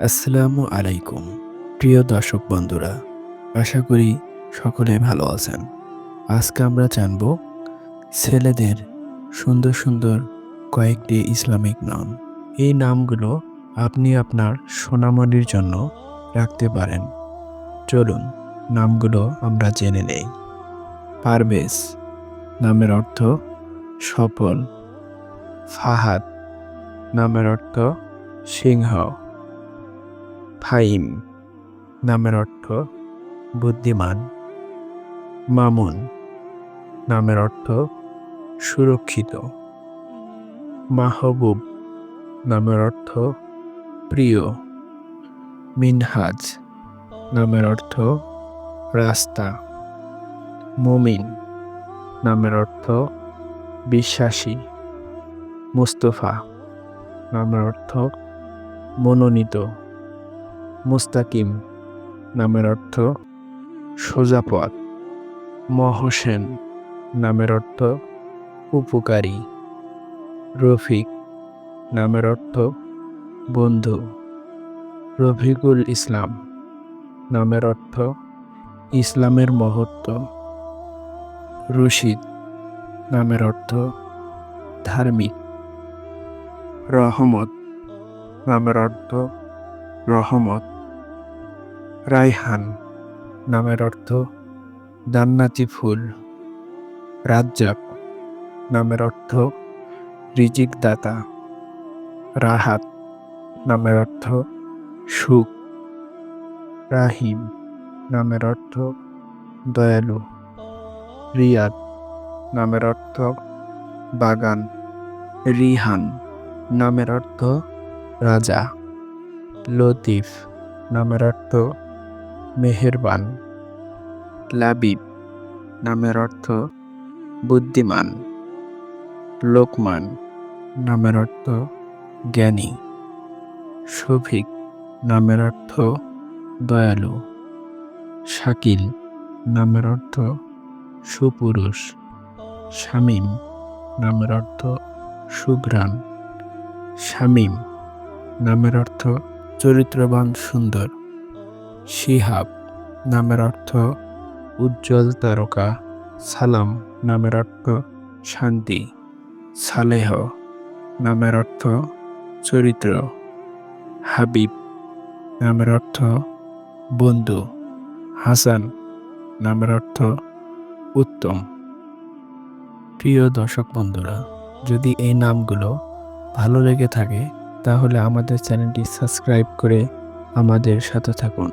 আসসালামু আলাইকুম, প্রিয় দর্শক বন্ধুরা, আশা করি সকলে ভালো আছেন। আজকে আমরা জানব ছেলেদের সুন্দর সুন্দর কয়েকটি ইসলামিক নাম। এই নামগুলো আপনি আপনার সোনামণির জন্য রাখতে পারেন। চলুন নামগুলো আমরা জেনে নেই। পারভেজ নামের অর্থ সফল। ফাহাদ নামের অর্থ সিংহ। ফাইম নামের অর্থ বুদ্ধিমান। মামুন নামের অর্থ সুরক্ষিত। মাহবুব নামের অর্থ প্রিয়। মিনহাজ নামের অর্থ রাস্তা। মুমিন নামের অর্থ বিশ্বাসী। মুস্তফা নামের অর্থ মনোনীত। মুস্তাকিম নামের অর্থ সোজা পথ। মহসেন নামের অর্থ উপকারী। রফিক নামের অর্থ বন্ধু। রফিকুল ইসলাম নামের অর্থ ইসলামের মহত্ব। রশিদ নামের অর্থ ধার্মিক। রহমত নামের অর্থ রহমত। রায়হান নামের অর্থ জান্নাতি ফুল। রাজ্জাক নামের অর্থ রিজিক দাতা রাহাত নামের অর্থ সুখ। রাহিম নামের অর্থ দয়ালু। রিয়াদ নামের অর্থ বাগান। রিহান নামের অর্থ রাজা। লতিফ নামের অর্থ মেহেরবান। লাবিব নামের অর্থ বুদ্ধিমান। লোকমান নামের অর্থ জ্ঞানী। শফিক নামের অর্থ দয়ালু। শাকিল নামের অর্থ সুপুরুষ। শামীম নামের অর্থ সুঘ্রাণ। শামীম নামের অর্থ চরিত্রবান সুন্দর। শিহাব নামের অর্থ উজ্জ্বল তারকা, সালাম নামের অর্থ শান্তি, সালেহ নামের অর্থ চরিত্র, হাবিব নামের অর্থ বন্ধু, হাসান নামের অর্থ উত্তম। প্রিয় দর্শক বন্ধুরা, যদি এই নামগুলো ভালো লেগে থাকে, তাহলে আমাদের চ্যানেলটি সাবস্ক্রাইব করে আমাদের সাথে থাকুন।